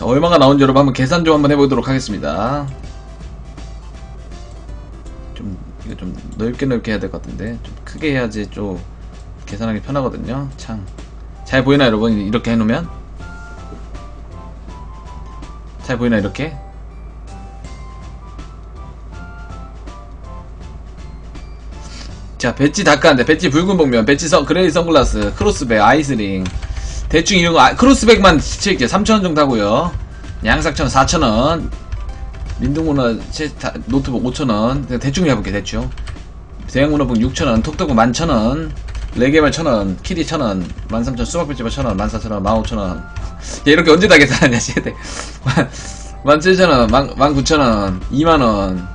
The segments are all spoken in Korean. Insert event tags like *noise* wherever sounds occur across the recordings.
자, 얼마가 나온지 여러분 한번 계산 좀 한번 해보도록 하겠습니다. 좀, 이거 좀 넓게 넓게 해야 될 것 같은데. 좀 크게 해야지 좀 계산하기 편하거든요. 창. 잘 보이나 여러분? 이렇게 해놓으면? 잘 보이나 이렇게? 자, 배지 닦았는데, 배지 붉은 복면, 배지 선, 그레이 선글라스, 크로스백, 아이스링. 대충 이런 거, 아, 크로스백만 칠게요. 3,000원 정도 하고요. 양삭천 4,000원. 민둥문화 체- 다- 노트북 5,000원. 그냥 대충 해볼게, 대충. 대형문화북 6,000원, 톡톡은 11,000원. 레게발 1,000원, 키리 1,000원, 13,000원, 수박배지발 1,000원, 14,000원, 15,000원. 야, 이렇게 언제 다 계산하냐, 쟤들. 17,000원, 19,000원, 2만원.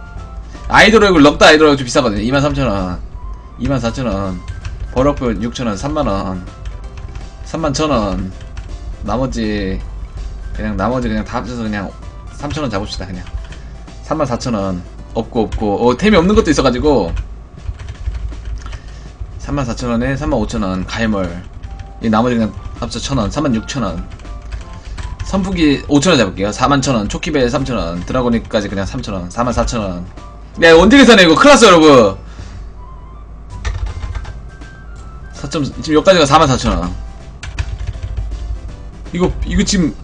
아이돌 얼굴 럭다 아이돌 얼굴 좀 비싸거든요. 23,000원, 24,000원, 버럭풀 6,000원, 3만원, 31,000원. 나머지, 그냥 나머지 그냥 다 합쳐서 그냥 3,000원 잡읍시다, 그냥. 34,000원. 없고, 없고. 어, 템이 없는 것도 있어가지고. 34,000원에 35,000원, 가해멀. 이 나머지 그냥 합쳐 1,000원, 36,000원. 선풍기 5,000원 잡을게요. 41,000원, 초키벨 3,000원, 드라고닉까지 그냥 3,000원, 44,000원. 야, 이거 언제 계산해, 이거? 났어, 여러분. 4점, 지금 여기까지가 44,000원. 이거, 이거 지금.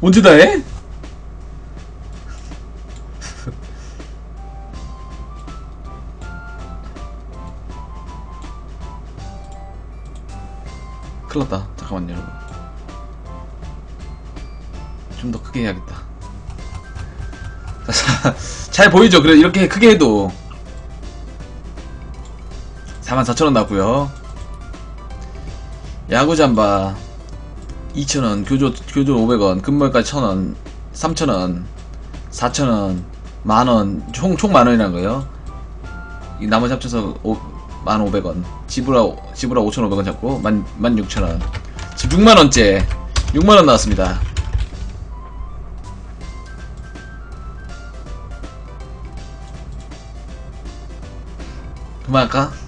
언제 다 해? *laughs* 큰일 났다. 잠깐만요, 여러분. 좀 더 크게 해야겠다. *laughs* 잘 보이죠? 그래, 이렇게 크게 해도. 44,000원 나고요 야구 잠바 2,000원, 교조, 교조 500원, 금물까지 1,000원, 3,000원, 4,000원, 만원, 총, 총 만원이란 거예요. 이 나머지 합쳐서 5, 1,500원. 지브라, 지브라 5,500원 잡고, 1 16,000원. 지금 6만원째. 6만원 나왔습니다. 그만할까?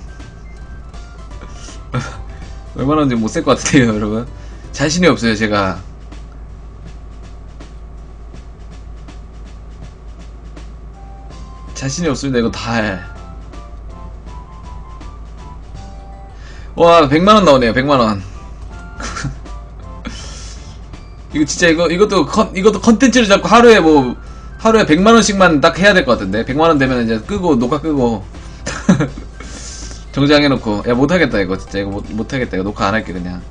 얼마나 인지 못셀것 같은데요, 여러분. 자신이 없어요, 제가. 자신이 없습니다, 이거 다 해. 와, 100만원 나오네요, 100만원. *laughs* 이거 진짜 이거, 이것도 컨, 이것도 컨텐츠를 잡고 하루에 뭐, 하루에 100만원씩만 딱 해야 될 것 같은데. 100만원 되면 이제 끄고, 녹화 끄고. *laughs* 정지해놓고 야 못하겠다 이거 진짜. 이거 못, 못하겠다. 이거 녹화 안 할게 그냥.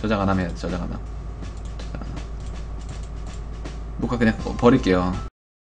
저장 안 하면 저장 안 함. 녹화 그냥 버릴게요